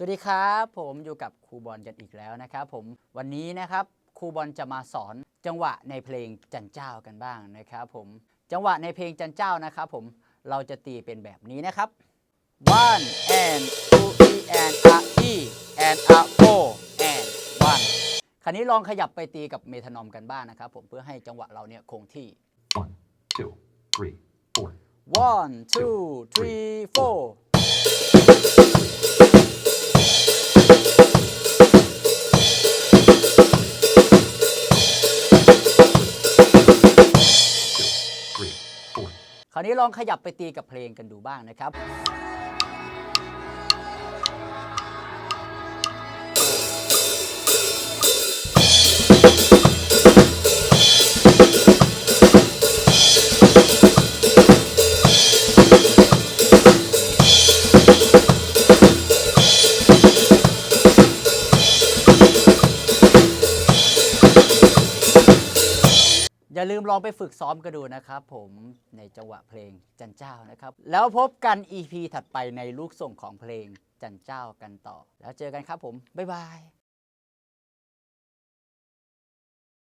สวัสดีครับผมอยู่กับครูบอลกันอีกแล้วนะครับผมวันนี้นะครับครูบอลจะมาสอนจังหวะในเพลงจันเจ้ากันบ้างนะครับผมจังหวะในเพลงจันเจ้านะครับผมเราจะตีเป็นแบบนี้นะครับ one and two three and a e and a four and one คราวนี้ลองขยับไปตีกับเมทานอมกันบ้างนะครับผมเพื่อให้จังหวะเราเนี่ยคงที่ One, two, three, four. one two three four ราวนี้ลองขยับไปตีกับเพลงกันดูบ้างนะครับ อย่าลืมลองไปฝึกซ้อมกันดูนะครับผมในจังหวะเพลงจันเจ้านะครับ แล้วพบกัน EP ถัดไปในลูกส่งของเพลงจันเจ้ากันต่อ แล้วเจอกันครับผม บ๊ายบาย